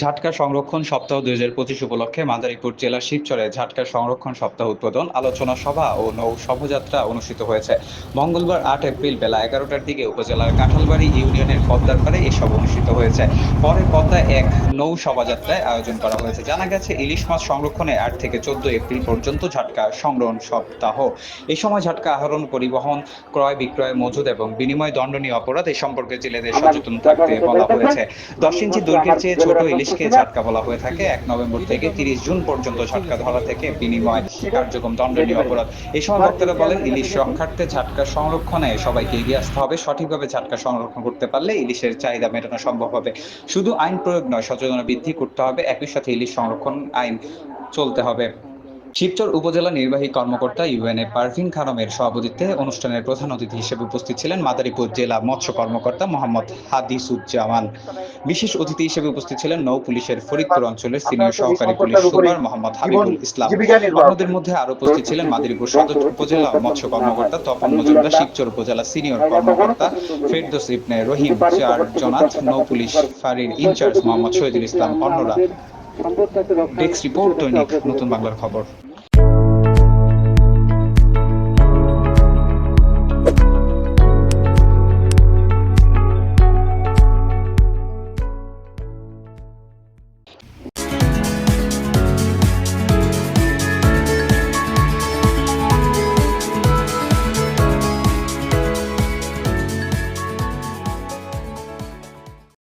ঝাটকা সংরক্ষণ সপ্তাহ দুই হাজার পঁচিশ উপলক্ষে মাদারীপুর জেলার শিবচরে ঝাটকা সংরক্ষণ সপ্তাহ উদ্বোধন, আলোচনা সভা ও নৌ শোভাযাত্রা অনুষ্ঠিত হয়েছে। মঙ্গলবার আট এপ্রিল বেলা এগারোটার দিকে উপজেলার কাঁঠালবাড়ি ইউনিয়নের পদ্মারপাড়ে এই সভা অনুষ্ঠিত হয়েছে। পরে পদ্মায় এক নৌ শোভাযাত্রায় আয়োজন করা হয়েছে। জানা গেছে, ইলিশ মাছ সংরক্ষণে আট থেকে চোদ্দ এপ্রিল পর্যন্ত ঝাটকা সংগ্রহণ সপ্তাহ। এই সময় ঝাটকা আহরণ, পরিবহন, ক্রয় বিক্রয়, মজুদ এবং বিনিময় দণ্ডনীয় অপরাধ এই সম্পর্কে জেলেদের সচেতন থাকতে বলা হয়েছে। দশ ইঞ্চি দৈর্ঘ্যের চেয়ে ছোট ইলিশকে ঝাটকা বলা হয়ে থাকে। এক নভেম্বর থেকে তিরিশ জুন পর্যন্ত ঝাটকা ধরা থেকে বিনিময় কার্যক্রম দণ্ডনীয় অপরাধ। এই সময় বক্তারা বলেন, ইলিশ রক্ষার্থে ঝাটকা সংরক্ষণে সবাইকে এগিয়ে আসতে হবে। সঠিকভাবে ঝাটকা সংরক্ষণ করতে পারলে ইলিশের চাহিদা মেটানো সম্ভব হবে। শুধু আইন প্রয়োগ নয়, সচেতনতা বৃদ্ধি করতে হবে। একই সাথে ইলিশ সংরক্ষণ আইন চলতে হবে। শিবচর উপজেলা নির্বাহী কর্মকর্তা ইউএনএ পারভিন খানমের সভাপতিত্বে অনুষ্ঠানের প্রধান অতিথি হিসেবে উপস্থিত ছিলেন মাদারীপুর জেলা মৎস্য কর্মকর্তা মোহাম্মদ হাদিসুজ্জামান। বিশেষ অতিথি হিসেবে উপস্থিত ছিলেন নৌ পুলিশের ফরিদপুর অঞ্চলের সিনিয়র সহকারী পুলিশ সুপার মোহাম্মদ হাবিবুল ইসলাম। অন্যদের মধ্যে আরও উপস্থিত ছিলেন মাদারীপুর সদর উপজেলা মৎস্য কর্মকর্তা তপন মজুমদার শিবচর উপজেলা সিনিয়র কর্মকর্তা ফেরদোস ইবনে রহিম, চার জনাত নৌ পুলিশ ফাঁড়ির ইনচার্জ মোহাম্মদ শহীদুল ইসলাম, অন্যরা। ডেস্ক রিপোর্ট দৈনিক নতুন বাংলার খবর।